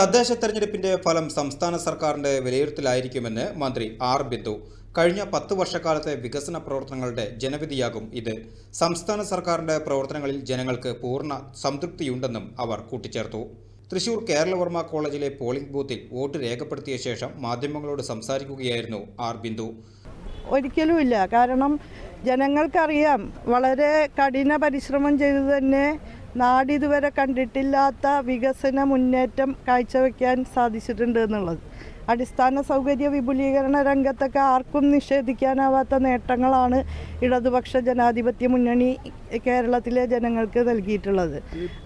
തദ്ദേശ തെരഞ്ഞെടുപ്പിന്റെ ഫലം സംസ്ഥാന സർക്കാരിന്റെ വിലയിരുത്തലായിരിക്കുമെന്ന് മന്ത്രി ആർ ബിന്ദു. കഴിഞ്ഞ പത്ത് വർഷക്കാലത്തെ വികസന പ്രവർത്തനങ്ങളുടെ ജനവിധിയാകും ഇത്. സംസ്ഥാന സർക്കാരിന്റെ പ്രവർത്തനങ്ങളിൽ ജനങ്ങൾക്ക് പൂർണ സംതൃപ്തിയുണ്ടെന്നും അവർ കൂട്ടിച്ചേർത്തു. തൃശൂർ കേരളവർമ്മ കോളേജിലെ പോളിംഗ് ബൂത്തിൽ വോട്ട് രേഖപ്പെടുത്തിയ ശേഷം മാധ്യമങ്ങളോട് സംസാരിക്കുകയായിരുന്നു ആർ ബിന്ദു. ഒരിക്കലുമില്ല. കാരണം ജനങ്ങൾക്കറിയാം വളരെ കഠിന പരിശ്രമം ചെയ്തു തന്നെ നാടിതുവരെ കണ്ടിട്ടില്ലാത്ത വികസന മുന്നേറ്റം കാഴ്ചവെക്കാൻ സാധിച്ചിട്ടുണ്ട് എന്നുള്ളത്. അടിസ്ഥാന സൗകര്യ വിപുലീകരണ രംഗത്തൊക്കെ ആർക്കും നിഷേധിക്കാനാവാത്ത നേട്ടങ്ങളാണ് ഇടതുപക്ഷ ജനാധിപത്യ മുന്നണി കേരളത്തിലെ ജനങ്ങൾക്ക് നൽകിയിട്ടുള്ളത്.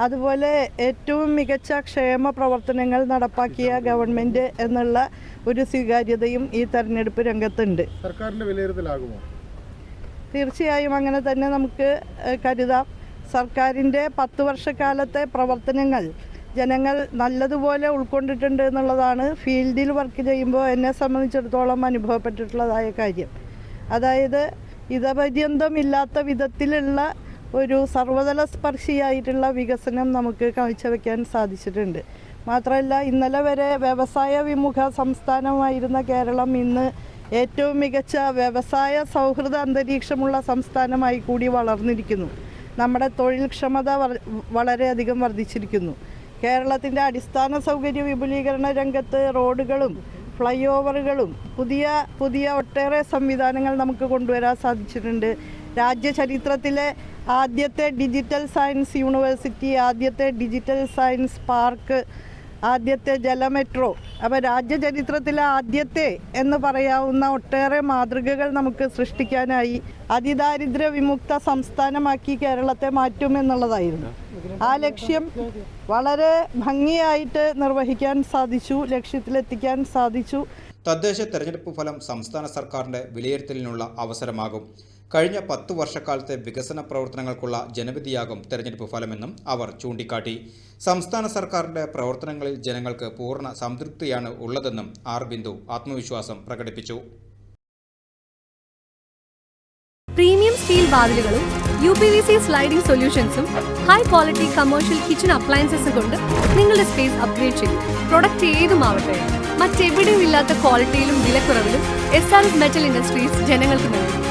അതുപോലെ ഏറ്റവും മികച്ച ക്ഷേമ പ്രവർത്തനങ്ങൾ നടപ്പാക്കിയ ഗവൺമെന്റ് എന്നുള്ള ഒരു സ്വീകാര്യതയും ഈ തെരഞ്ഞെടുപ്പ് രംഗത്തുണ്ട്. സർക്കാരിന്റെ വിലയിരുത്തലാകുമോ? തീർച്ചയായും അങ്ങനെ തന്നെ നമുക്ക് കരുതാം. സർക്കാരിന്റെ പത്ത് വർഷക്കാലത്തെ പ്രവർത്തനങ്ങൾ ജനങ്ങൾ നല്ലതുപോലെ ഉൾക്കൊണ്ടിട്ടുണ്ട് എന്നുള്ളതാണ് ഫീൽഡിൽ വർക്ക് ചെയ്യുമ്പോൾ എന്നെ സംബന്ധിച്ചിടത്തോളം അനുഭവപ്പെട്ടിട്ടുള്ളതായ കാര്യം. അതായത് ഇതപര്യന്തം ഇല്ലാത്ത വിധത്തിലുള്ള ഒരു സർവതല സ്പർശിയായിട്ടുള്ള വികസനം നമുക്ക് കാഴ്ചവെക്കാൻ സാധിച്ചിട്ടുണ്ട്. മാത്രമല്ല ഇന്നലെ വരെ വ്യവസായ വിമുഖ സംസ്ഥാനമായിരുന്ന കേരളം ഇന്ന് ഏറ്റവും മികച്ച വ്യവസായ സൗഹൃദ അന്തരീക്ഷമുള്ള സംസ്ഥാനമായി കൂടി വളർന്നിരിക്കുന്നു. നമ്മുടെ തൊഴിൽക്ഷമത വളരെയധികം വർദ്ധിച്ചിരിക്കുന്നു. കേരളത്തിന്റെ അടിസ്ഥാന സൗകര്യ വിപുലീകരണ രംഗത്ത് റോഡുകളും ഫ്ലൈ ഓവറുകളും പുതിയ പുതിയ ഒട്ടേറെ സംവിധാനങ്ങൾ നമുക്ക് കൊണ്ടുവരാൻ സാധിച്ചിട്ടുണ്ട്. രാജ്യചരിത്രത്തിലെ ആദ്യത്തെ ഡിജിറ്റൽ സയൻസ് യൂണിവേഴ്സിറ്റി ആദ്യത്തെ ഡിജിറ്റൽ സയൻസ് പാർക്ക് ആദ്യത്തെ ജല മെട്രോ. അപ്പോൾ രാജ്യചരിത്രത്തിലെ ആദ്യത്തെ എന്ന് പറയാവുന്ന ഒട്ടേറെ മാതൃകകൾ നമുക്ക് സൃഷ്ടിക്കാനായി അതിദാരിദ്ര്യ വിമുക്ത സംസ്ഥാനമാക്കി കേരളത്തെ മാറ്റുമെന്നുള്ളതായിരുന്നു ആ ലക്ഷ്യം വളരെ ഭംഗിയായിട്ട് നിർവഹിക്കാൻ സാധിച്ചു ലക്ഷ്യത്തിലെത്തിക്കാൻ സാധിച്ചു. തദ്ദേശ തെരഞ്ഞെടുപ്പ് ഫലം സംസ്ഥാന സർക്കാരിന്റെ വിലയിരുത്തലിനുള്ള അവസരമാകും. കഴിഞ്ഞ പത്ത് വർഷക്കാലത്തെ വികസന പ്രവർത്തനങ്ങൾക്കുള്ള ജനവിധിയാകും തെരഞ്ഞെടുപ്പ് ഫലമെന്നും അവർ ചൂണ്ടിക്കാട്ടി. സംസ്ഥാന സർക്കാരിന്റെ പ്രവർത്തനങ്ങളിൽ ജനങ്ങൾക്ക് പൂർണ സംതൃപ്തിയാണ് ഉള്ളതെന്നും ആർ ബിന്ദു ആത്മവിശ്വാസം പ്രകടിപ്പിച്ചു. പ്രീമിയം സ്റ്റീൽ വാതിലുകളും U P V C sliding സൊല്യൂഷൻസും high quality commercial kitchen അപ്ലയൻസസും കൊണ്ട് നിങ്ങളുടെ സ്പേസ് അപ്ഗ്രേഡ് ചെയ്യും പ്രൊഡക്റ്റ് ഏതുമാവട്ടെ മറ്റെവിടെയും ഇല്ലാത്ത ക്വാളിറ്റിയിലും വിലക്കുറവിലും S R S metal industries ജനങ്ങൾക്ക് നൽകും.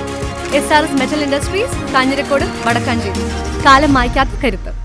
S R S metal industries Kanjirakode Vadakkanchery. കാലം മായ്ക്കാത്ത കരുത്ത്.